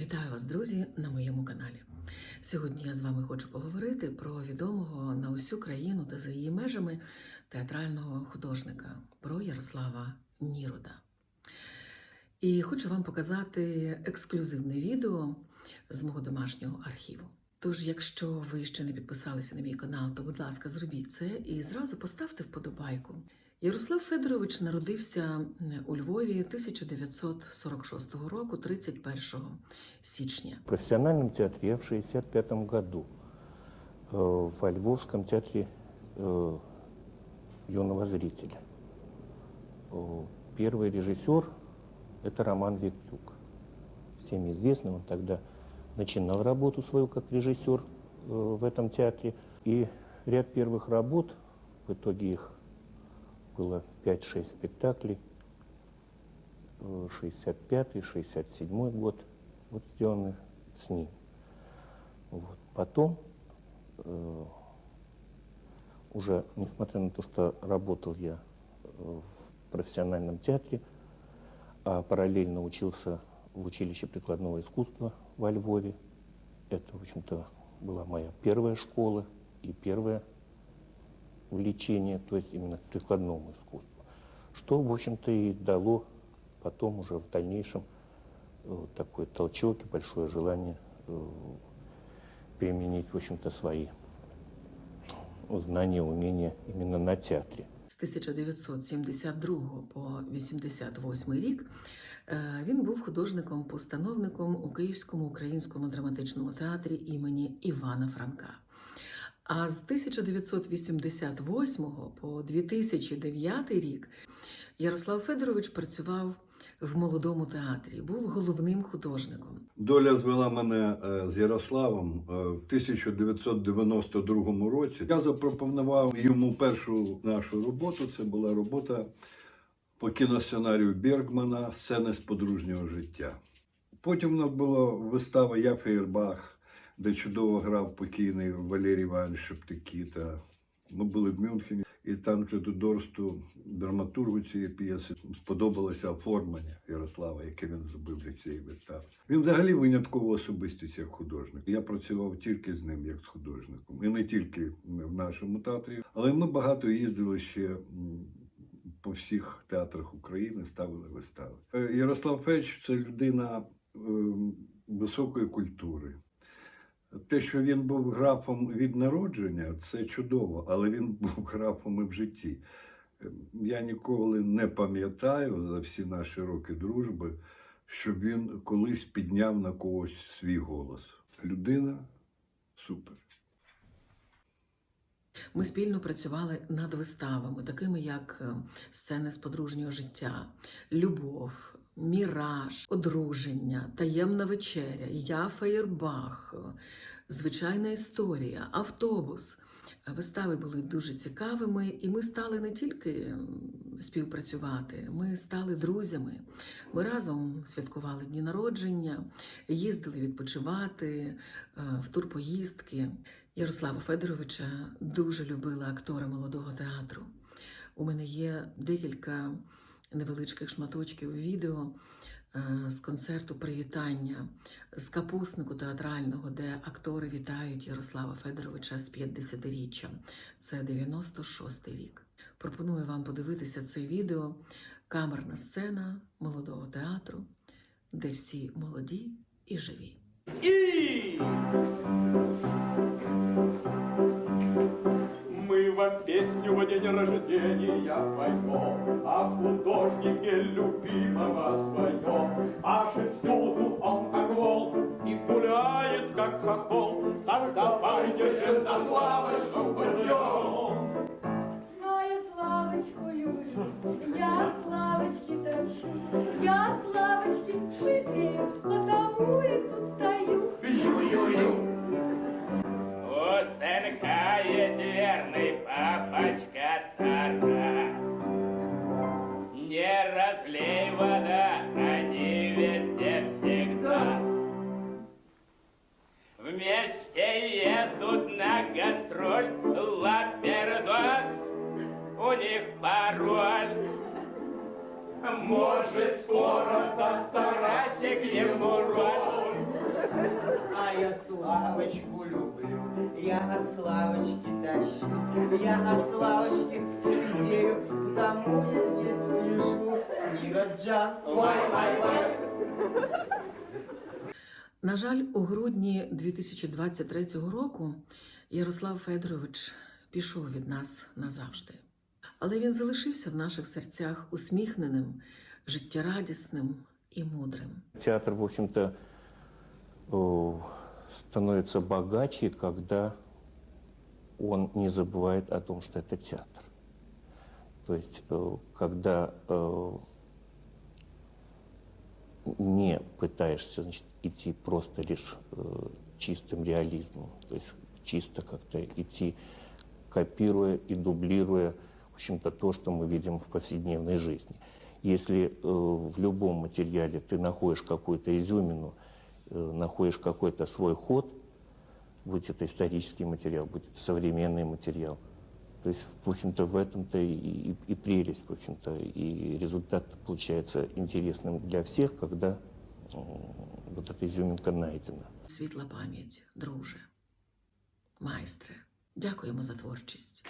Вітаю вас, друзі, на моєму каналі. Сьогодні я з вами хочу поговорити про відомого на усю країну та за її межами театрального художника, про Ярослава Нірода. І хочу вам показати ексклюзивне відео з мого домашнього архіву. Тож, якщо ви ще не підписалися на мій канал, то, будь ласка, зробіть це і зразу поставте вподобайку. Ярослав Федорович народився у Львові 1946 року, 31 січня. В профессиональном театре я в 65 году. э, Во Львовском театре э, юного зрителя. Э, Первый режиссер – это Роман Виктюк. Всем известный, он тогда начинал работу свою как режиссер в этом театре. И ряд первых работ, в итоге их было 5-6 спектаклей, э, 65-й, 67-й год, вот сделаны с ним. Вот. Потом, э, уже несмотря на то, что работал я э, в профессиональном театре, а параллельно учился в училище прикладного искусства во Львове. Это, в общем-то, была моя первая школа и первое влечение, то есть именно к прикладному искусству. Что, в общем-то, и дало потом уже в дальнейшем э, такой толчок и большое желание э, применить, в общем-то, свои знания, умения именно на театре. З 1972 по 88 рік е, він був художником-постановником у Київському українському драматичному театрі імені Івана Франка. А з 1988 по 2009 рік Ярослав Федорович працював в молодому театрі, був головним художником. Доля звела мене е, з Ярославом е, в 1992 році. Я запропонував йому першу нашу роботу. Це була робота по кіносценарію Бергмана Сцени з подружнього життя. Потім у нас була вистава Я Фейербах, де чудово грав покійний Валерій Іванович Шептикіта. Ми були в Мюнхені, і Танкреду Дорсту, драматургу цієї п'єси, сподобалося оформлення Ярослава, яке він зробив для цієї вистави. Він взагалі виняткова особистість як художник. Я працював тільки з ним, як з художником, і не тільки в нашому театрі, але ми багато їздили ще. По всіх театрах України ставили вистави. Е, Ярослав Феч це людина ем, високої культури. Те, що він був графом від народження, це чудово, але він був графом і в житті. Ем, Я ніколи не пам'ятаю за всі наші роки дружби, щоб він колись підняв на когось свій голос. Людина супер. Ми спільно працювали над виставами, такими як е, сцени з подружнього життя, любов, міраж, одруження, таємна вечеря, я Феєрбах, е, звичайна історія, автобус. Вистави були дуже цікавими, і ми стали не тільки співпрацювати, ми стали друзями. Ми разом святкували дні народження, їздили відпочивати е, в турпоїздки. Ярослава Федоровича дуже любила актора молодого театру. У мене є декілька невеличких шматочків відео е, з концерту привітання з капуснику театрального, де актори вітають Ярослава Федоровича з 50-річчям. Це 96-й рік. Пропоную вам подивитися це відео. Камерна сцена молодого театру, де всі молоді і живі. Мы вам песню во день рождения поем О художнике любимого своем Аж всюду он волк И гуляет как хохол. Так давайте же за славочку пойдем А я Славочку люблю, я от Славочки торчу, я от Может, скоро даст Тарасик ему роль Славочку люблю, я от Славочки тащусь, я от Славочки шизею, потому я здесь лежу, Нираджан, вай-вай-вай. На жаль, у грудні 2023 року Ярослав Федорович пішов від нас назавжди. Але він залишився в наших серцях усміхненим, життєрадісним і мудрим. Театр, в общем-то, э, становится богаче, когда он не забывает о том, что это театр. То есть, э, когда э, не пытаешься значит, идти просто лишь э, чистым реализмом, то есть чисто как-то идти, копируя и дублируя, в общем-то, то, что мы видим в повседневной жизни. Если э, в любом материале ты находишь какую-то изюмину, э, находишь какой-то свой ход, будь это исторический материал, будь это современный материал, то есть, в общем-то, в этом-то и, и- и прелесть, в общем-то, и результат получается интересным для всех, когда м, вот эта изюминка найдена. Світла пам'ять, друже, майстре. Дякуємо за творчість.